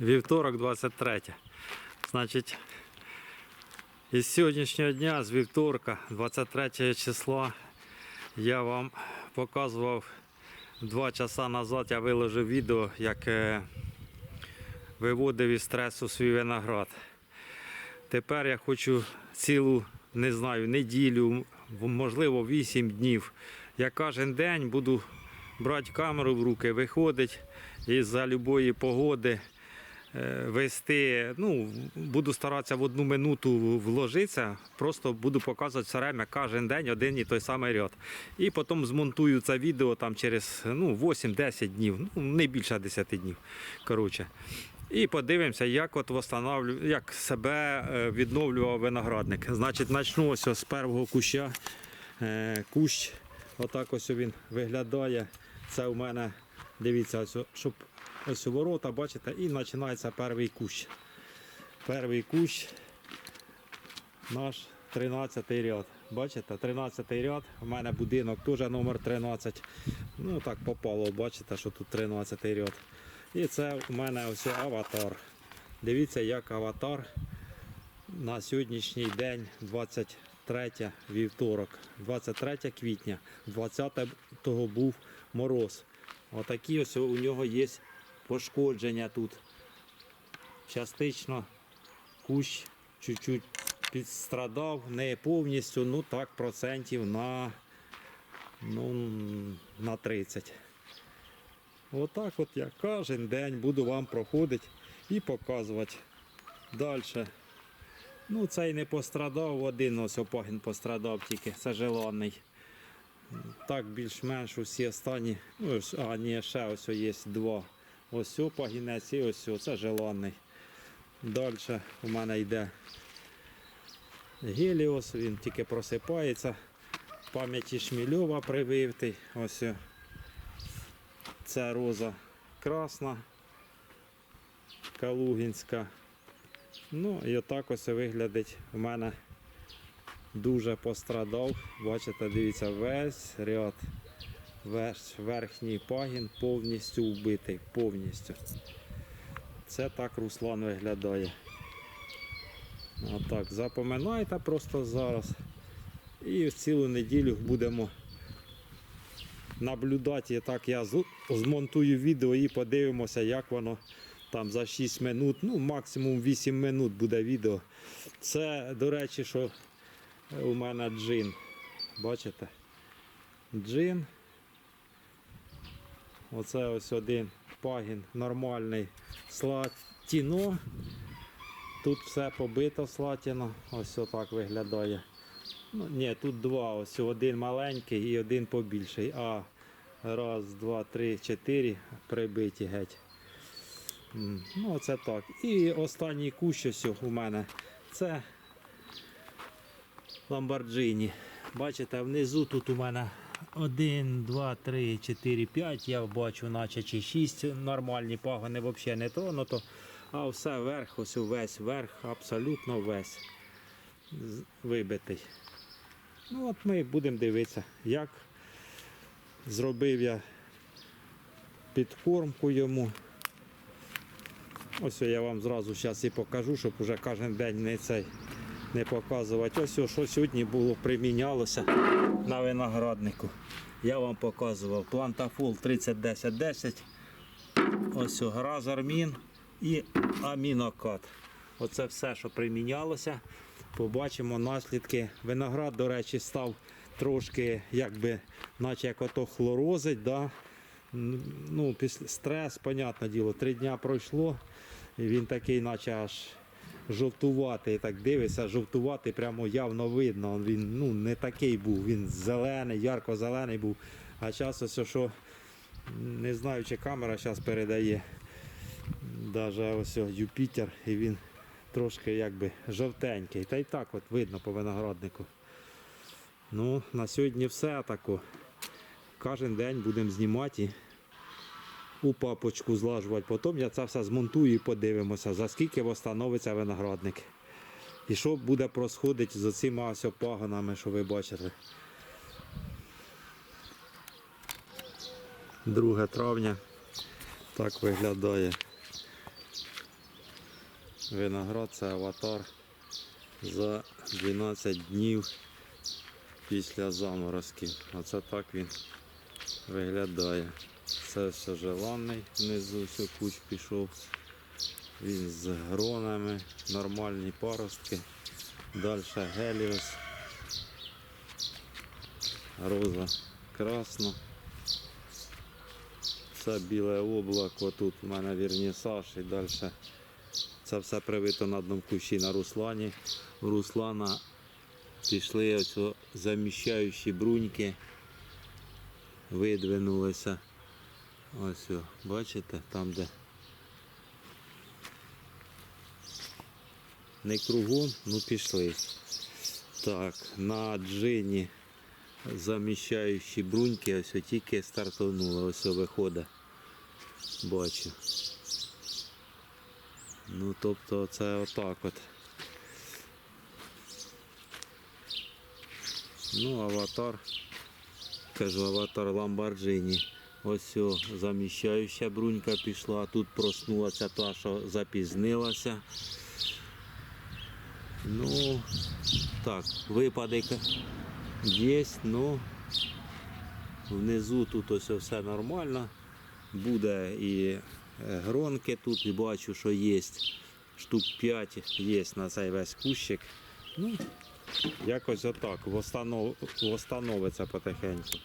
Вівторок 23. Значить, із сьогоднішнього дня, з вівторка, 23 числа, я вам показував два часа назад, я виложив відео, як е, виводив із стресу свій виноград. Тепер я хочу цілу, не знаю, неділю, можливо, 8 днів. Я кожен день буду брати камеру в руки, виходити і за любої погоди е, вести. Ну, буду старатися в одну минуту вложитися, просто буду показувати все время кожен день один і той самий ряд. І потім змонтую це відео там через ну, 8-10 днів, ну, не більше 10 днів. Коротше. І подивимося, як от восстанавлю, як себе е, відновлював виноградник. Значить, почну ось з першого куща. Е, Кущ, отак ось він виглядає. Це у мене, дивіться, ось, щоб ось ворота, бачите, і починається перший кущ. Перший кущ наш 13 ряд. Бачите, 13 ряд. У мене будинок теж номер 13. Ну так попало, бачите, що тут 13 ряд. І це у мене ось аватар. Дивіться, як аватар на сьогоднішній день, 23 вівторок, 23 квітня, 20-го був мороз. Отакі ось у нього є пошкодження тут. Частично кущ чуть-чуть підстрадав, не повністю, ну так, процентів на, ну, на 30. Отак от я кожен день буду вам проходити і показувати. Далі. Ну, цей не пострадав, один ось опагін пострадав тільки, це желанний. Так більш-менш усі останні. Ну, а, ні, ще ось є два. Ось опагінець і ось, це желанний. Далі у мене йде геліос, він тільки просипається. Пам'яті Шмільова прививтий. Ось. Це роза красна, калугінська. Ну і отак ось виглядить у мене дуже пострадав. Бачите, дивіться, весь ряд, весь верхній пагін повністю вбитий, повністю. Це так Руслан виглядає. Отак, запоминайте просто зараз. І цілу неділю будемо наблюдати, так я змонтую відео і подивимося, як воно там за 6 минут, ну максимум 8 минут буде відео. Це, до речі, що у мене джин. Бачите? Джин. Оце ось один пагін нормальний слатіно. Тут все побито слатіно. Ось отак виглядає. Ну, ні, тут два. Ось один маленький і один побільший. А раз, два, три, чотири прибиті геть. Ну, оце так. І останній кущ у мене це Ламборджині. Бачите, внизу тут у мене 1, 2, 3, 4, 5. Я бачу, наче чи 6 нормальні пагони взагалі не тронуто. А все вверх, ось весь верх, абсолютно весь вибитий. Ну от ми будемо дивитися, як зробив я підкормку йому. Ось я вам зразу зараз і покажу, щоб уже кожен день не цей не показувати. Ось що сьогодні було примінялося на винограднику. Я вам показував плантафол 301010. Ось гразармін і амінокат. Оце все, що примінялося. Побачимо наслідки. Виноград, до речі, став трошки, якби, наче як ото хлорозить. Да? Ну, після стрес, понятне діло, три дня пройшло, і він такий, наче аж жовтуватий. Так дивишся, жовтуватий, прямо явно видно. Він ну, не такий був, він зелений, ярко-зелений був. А зараз ось що, не знаю, чи камера зараз передає. Даже ось Юпітер, і він трошки якби жовтенький. Та й так от видно по винограднику. Ну, на сьогодні все тако. Кожен день будемо знімати у папочку злажувати. Потім я це все змонтую і подивимося, за скільки встановиться виноградник. І що буде происходити з цими ось пагонами, що ви бачите. 2 травня так виглядає. Виноград це аватар за 12 днів після заморозків. Оце так він виглядає. Це все желанний, внизу все куч пішов. Він з гронами, нормальні паростки. Далі геліос. Роза красна. Це біле облако, тут у мене вірнісаж і далі. Це все привито на одному кущі на Руслані. У Руслана пішли оцю заміщаючі бруньки, видвинулися. Ось, бачите, там де. Не кругом, ну пішли. Так, на джині заміщаючі бруньки, ось о, тільки стартануло, ось виходить. Бачу. Ну, тобто це отак от. Ну, аватар. Кажу, аватар Ламборджині. Ось заміщаюча брунька пішла. Тут проснулася та, що запізнилася. Ну, так, випадок є, ну внизу тут ось все нормально. Буде і е, гронки тут, і бачу, що є штук 5 є на цей весь кущик. Ну, якось отак, восстановиться потихеньку.